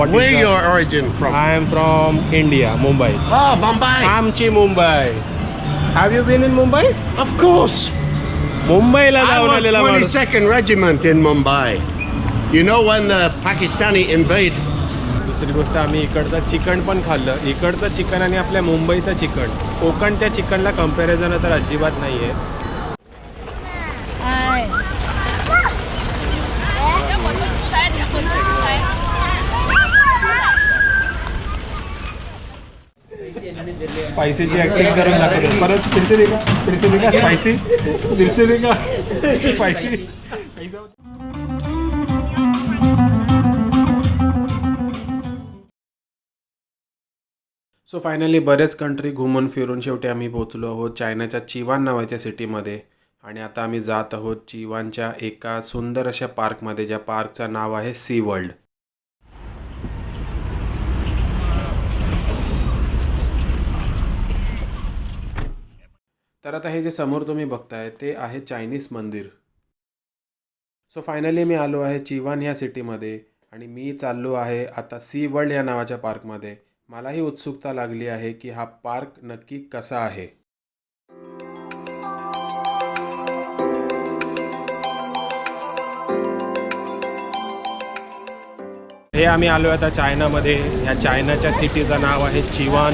what is Where the- your origin from? I am from India, Mumbai. oh, Mumbai. आमची Mumbai Have you been in Mumbai? of course. मुंबईला I जाऊन was आलेला माणूस 22nd Regiment in Mumbai. You know when the Pakistani invade? दुसरी गोष्ट आम्ही इकडचं chicken पण खाल्लं इकडचं चिकन आणि आपल्या मुंबईचं चिकन कोकणच्या चिकनला कम्पॅरिझन तर अजिबात नाही आहे स्पायसीची ऍक्टिंग करून दाखवतो परत फिरते दे का? फिरते दे का? स्पायसी फिरते दे का? स्पायसी सो फायनली बरेच कंट्री घुमून फिरून शेवटी आम्ही पोहोचलो आहोत चायनाच्या चिवान नावाच्या सिटीमध्ये आणि आता आम्ही जात आहोत चिवानच्या एका सुंदर अशा पार्कमध्ये ज्या पार्कचं नाव आहे सी वर्ल्ड तर आता हे जे समोर तुम्ही बघताय ते आहे चायनीज मंदिर. सो फायनली मी आलो आहे चिवान ह्या सिटीमध्ये आणि मी चाललो आहे आता सी वर्ल्ड या नावाच्या पार्कमध्ये मलाही उत्सुकता लागली आहे की हा पार्क नक्की कसा आहे. हे आम्ही आलो आता चायनामध्ये. ह्या चायनाच्या सिटीचं नाव आहे चिवान.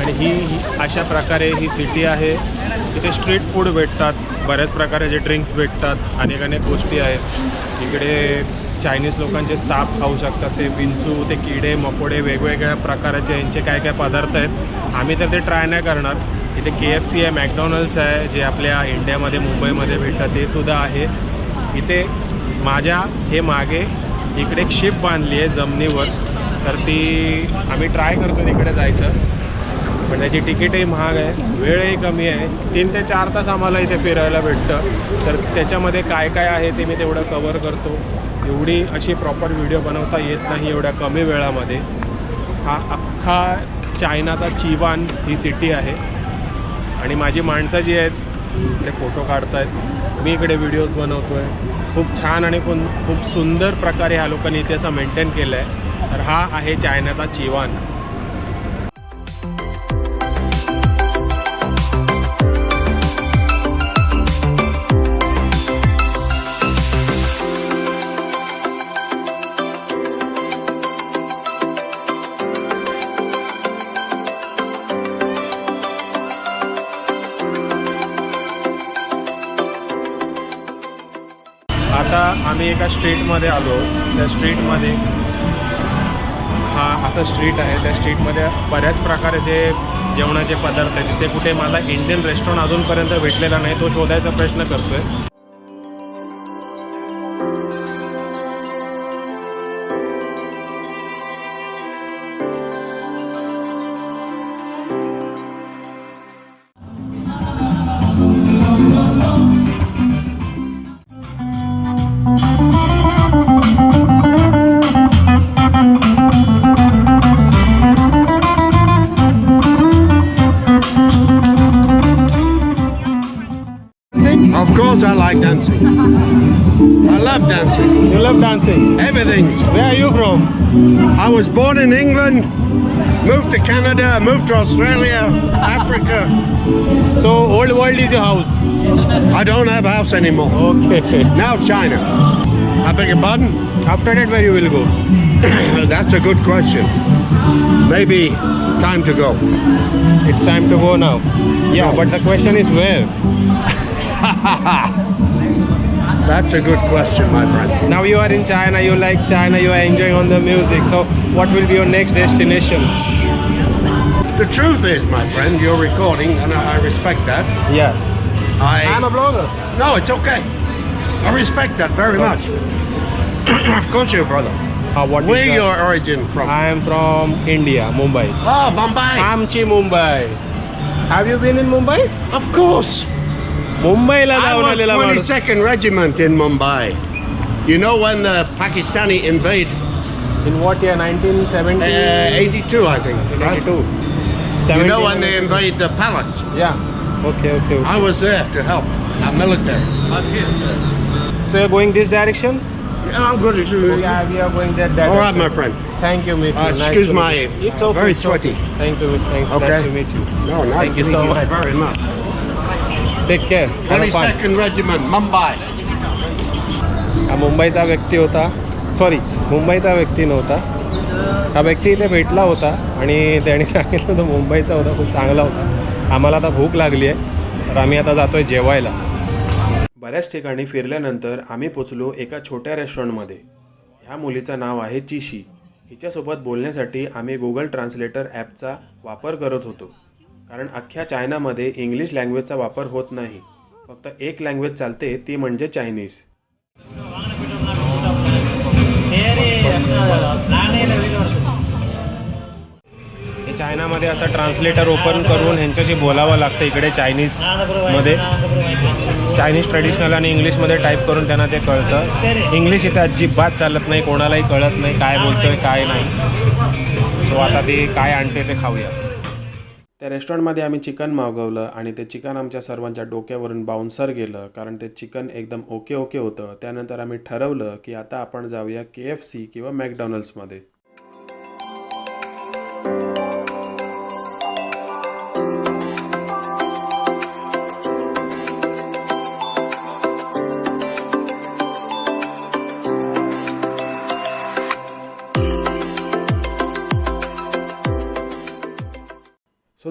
आणि ही ही अशा प्रकारे ही सिटी आहे. तिथे स्ट्रीट फूड भेटतात बऱ्याच प्रकारचे ड्रिंक्स भेटतात अनेक अनेक गोष्टी आहेत. इकडे चायनीज लोकांचे साप खाऊ शकतात ते विंचू ते किडे मकोडे वेगवेगळ्या प्रकाराचे यांचे काय काय पदार्थ आहेत. आम्ही तर ते ट्राय नाही करणार. इथे के एफ सी आहे मॅकडॉनल्ड्स आहे जे आपल्या इंडियामध्ये मुंबईमध्ये भेटतात ते सुद्धा आहे. इथे माझ्या हे मागे इकडे एक शिप बांधली आहे जमिनीवर. तर ती आम्ही ट्राय करतो तिकडे जायचं. पण त्याची तिकीटही महाग आहे. वेळही कमी आहे. तीन ते चार तास आम्हाला इथे फिरायला भेटतं. तर त्याच्यामध्ये काय काय आहे ते मी तेवढं कवर करतो. एवढी अशी प्रॉपर व्हिडिओ बनवता येत नाही एवढ्या कमी वेळामध्ये. हा अख्खा चायनाचा चिवान ही सिटी आहे. आणि माझी माणसं जी आहेत ते फोटो काढतायत. मी इकडे व्हिडिओज बनवतो आहे खूप छान आणि खूप खूप सुंदर प्रकारे ह्या लोकांनी इथे असं मेंटेन केलं आहे तर हा आहे चायनाचा चिवान. एका स्ट्रीटमध्ये आलो. त्या स्ट्रीटमध्ये हा असं स्ट्रीट आहे. त्या स्ट्रीटमध्ये बऱ्याच प्रकारे जे जेवणाचे पदार्थ आहेत तिथे कुठे मला इंडियन रेस्टॉरंट अजूनपर्यंत भेटलेला नाही. तो शोधायचा प्रयत्न करतो आहे I was born in England, moved to Canada, moved to Australia, Africa. So old world is your house? I don't have a house anymore. Okay. Now China. I beg your pardon? After that where you will go? That's a good question. Maybe time to go. It's time to go now. Yeah, but the question is where? That's a good question, my friend. Now you are in China, you like China, you are enjoying on the music. So what will be your next destination? The truth is, my friend, you're recording and I respect that. Yeah. I, I'm a blogger. No, it's okay. I respect that very okay. much. of course you brother. Uh, Where your, your origin from? I am from India, Mumbai. Oh, Mumbai. Amchi, Mumbai. Have you been in Mumbai? Of course. I was 22nd regiment in Mumbai. You know when the Pakistani invade In what year? 1970? uh, 82, I think. right? 82. You know when they invade the palace. Yeah. Okay, okay, okay. I was there to help. I'm military. So you're going this direction? Yeah, I'm good. to Yeah, we are going that direction. All right, my friend. Thank you, Mitch. Uh, excuse my- you. It's okay. very it's sweaty. Thank you. Thanks. Okay. Nice to meet you. No, nice Thank you meet so much. Very much. Take fun. 22nd Regiment, Mumbai. हा मुंबईचा व्यक्ती होता. Sorry मुंबईचा व्यक्ती नव्हता. हा व्यक्ती इथे भेटला होता आणि त्याने सांगितलं होतं मुंबईचा होता खूप चांगला होता. आम्हाला आता भूक लागली आहे. तर आम्ही आता जातोय जेवायला. बऱ्याच ठिकाणी फिरल्यानंतर आम्ही पोचलो एका छोट्या रेस्टॉरंटमध्ये ह्या मुलीचं नाव आहे चिशी. हिच्यासोबत बोलण्यासाठी आम्ही गुगल ट्रान्सलेटर ॲपचा वापर करत होतो. कारण अख्ख्या चायनामध्ये इंग्लिश लँग्वेजचा वापर होत नाही. फक्त एक लँग्वेज चालते ती म्हणजे चायनीज. चायनामध्ये असं ट्रान्सलेटर ओपन करून ह्यांच्याशी बोलावं लागतं इकडे चायनीजमध्ये चायनीज ट्रेडिशनल आणि इंग्लिशमध्ये टाईप करून त्यांना ते कळतं. इंग्लिश इथे अजिबात चालत नाही कोणालाही कळत नाही काय बोलतोय काय नाही. सो आता ते काय आणते ते खाऊया. त्या रेस्टॉरंटमध्ये आम्ही चिकन मागवलं आणि ते चिकन आमच्या सर्वांच्या डोक्यावरून बाउन्सर गेलं कारण ते चिकन एकदम ओके ओके होतं. त्यानंतर आम्ही ठरवलं की आता आपण जाऊया के एफ सी किंवा मॅकडॉनल्ड्समध्ये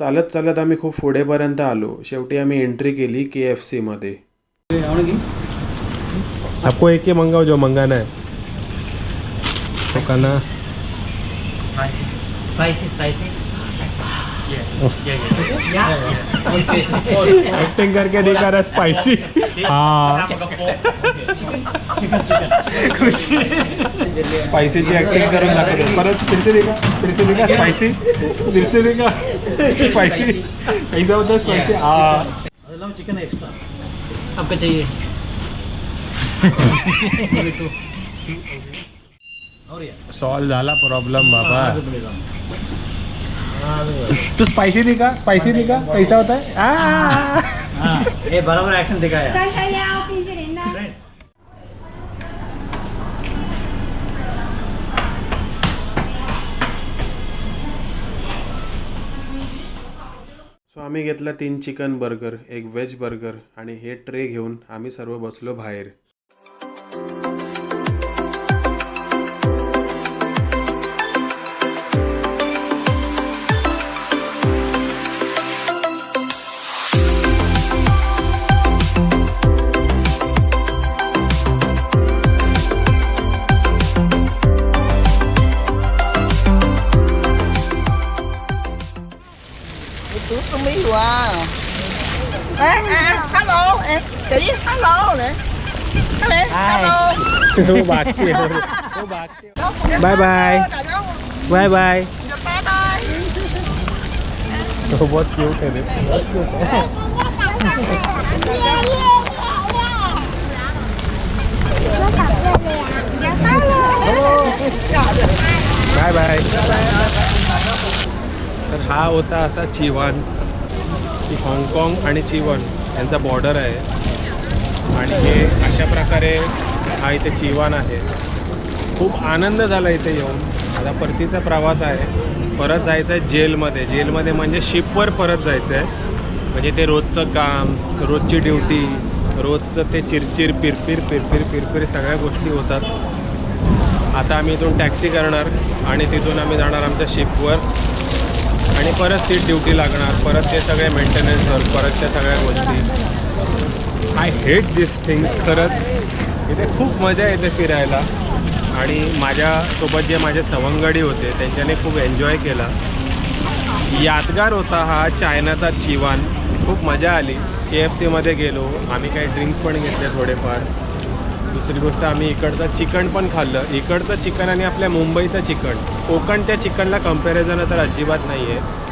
चालत चालत आम्ही खूप पुढेपर्यंत आलो. शेवटी आम्ही एंट्री केली के एफ सीमध्ये सबको एक ही मंगाओ जो मंगाना है. खाना. Spicy, spicy. एक्टिंग करके दिखा रहा स्पाइसी हाँ. स्पायसीची ऍक्टिंग करून दाखवतो परत फिरते देखा फिरते देखा स्पायसी फिरते देखा स्पायसी कैसा होता है स्पायसी हाँ. चिकन एक्स्ट्रा आपका चाहिए. और सॉल्व झाला प्रॉब्लेम बाबा. तू स्पायसी नाही का? स्पायसी नाही का? पैसा होता? बरोबर ऍक्शन सो आम्ही घेतला तीन चिकन बर्गर एक व्हेज बर्गर आणि हे ट्रे घेऊन आम्ही सर्व बसलो बाहेर. Hello. Chị hello nè. Hello, hello. तो बाकी तो बाकी bye bye bye bye Bye bye. तो बहुत क्यूट है रे बाय बाय तर हा होता असा चिवान की हाँगकाँग आणि चिवण यांचा बॉर्डर आहे आणि हे अशा प्रकारे हा इथे चिवान आहे. खूप आनंद झाला इथे येऊन. आता परतीचा प्रवास आहे. परत जायचं आहे जेलमध्ये. जेलमध्ये म्हणजे शिपवर परत जायचं आहे म्हणजे ते रोजचं काम रोजची ड्युटी रोजचं ते चिरचिर पिरपिर पिरपिर पिरपिर सगळ्या गोष्टी होतात. आता आम्ही इथून टॅक्सी करणार आणि तिथून आम्ही जाणार आमच्या शिपवर. आणि परत ती ड्युटी लागणार. परत ते सगळे मेंटेनन्स परत त्या सगळ्या गोष्टी. आय हेट दिस थिंग्स खरंच. इथे खूप मजा येते फिरायला. आणि माझ्यासोबत जे माझे सवंगडी होते त्यांच्याने खूप एन्जॉय केला. यादगार होता हा चायनाचा चिवान. खूप मजा आली. के एफ सीमध्ये गेलो. आम्ही काही ड्रिंक्स पण घेतले थोडेफार. दुसरी गोष्ट आम्ही इकडचं चिकन पण खाल्लं. इकडचं चिकन आणि आपल्या मुंबईचं चिकन. कोकणच्या चिकनला कंपॅरिझन तर अजिबात नाही आहे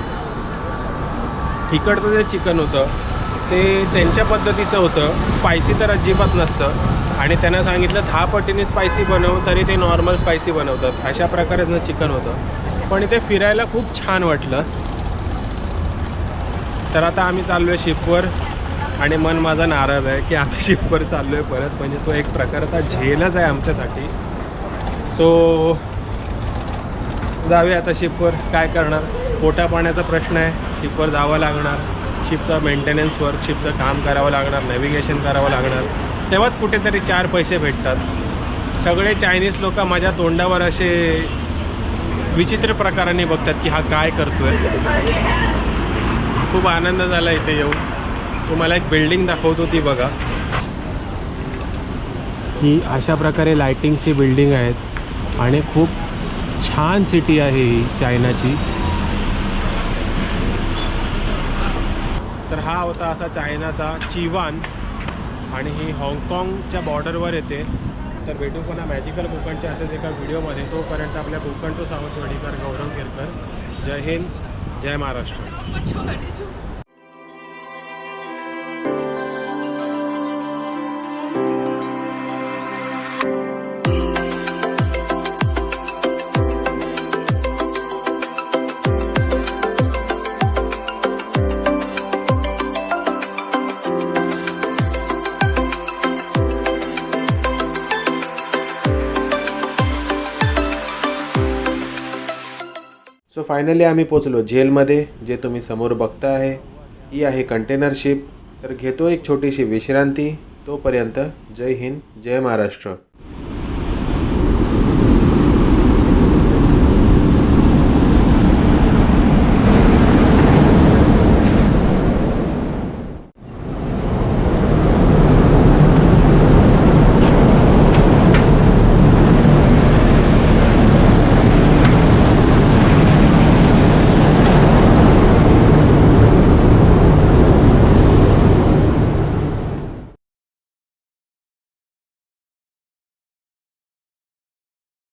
इकडचं जे चिकन होतं ते त्यांच्या पद्धतीचं होतं. स्पायसी तर अजिबात नसतं. आणि त्यांना सांगितलं दहा पटीने स्पायसी बनव तरी ते नॉर्मल स्पायसी बनवतात. अशा प्रकारेचं चिकन होतं. पण इथे फिरायला खूप छान वाटलं. तर आता आम्ही चाललो आहे शिपवर. आणि मन माझा नाराज आहे की आम्ही शिपवर चाललो आहे परत. म्हणजे तो एक प्रकारचा झेलच आहे आमच्यासाठी. सो जाऊया आता शिपवर. काय करणार? पोटा पाण्याचा प्रश्न आहे. शिपवर जावं लागणार. शिपचा मेंटेनन्स वर्क शिपचं काम करावं लागणार नॅव्हिगेशन करावं लागणार. तेव्हाच कुठेतरी चार पैसे भेटतात. सगळे चायनीज लोक माझ्या तोंडावर असे विचित्र प्रकाराने बघतात की हा काय करतोय. खूप आनंद झाला इथे येऊन. तुम्हाला एक बिल्डिंग दाखवतो ती बघा. ही अशा प्रकारे लायटिंगची बिल्डिंग आहेत. आणि खूप छान सिटी आहे ही चायनाची तर हा होता असा चायनाचा चिवान आणि ही हाँगकाँगच्या बॉर्डरवर येते. तर भेटू पुन्हा मॅजिकल कोकणच्या असेच एका व्हिडिओमध्ये. तोपर्यंत आपल्या कोकण तो सावंतवाडीकर गौरव केरकर. जय हिंद जय महाराष्ट्र. सो फायनली आम्ही पोचलो जेलमध्ये जे तुम्ही समोर बघता आहे ही आहे कंटेनर शिप तर घेतो एक छोटीशी विश्रांती. तोपर्यंत जय हिंद जय महाराष्ट्र.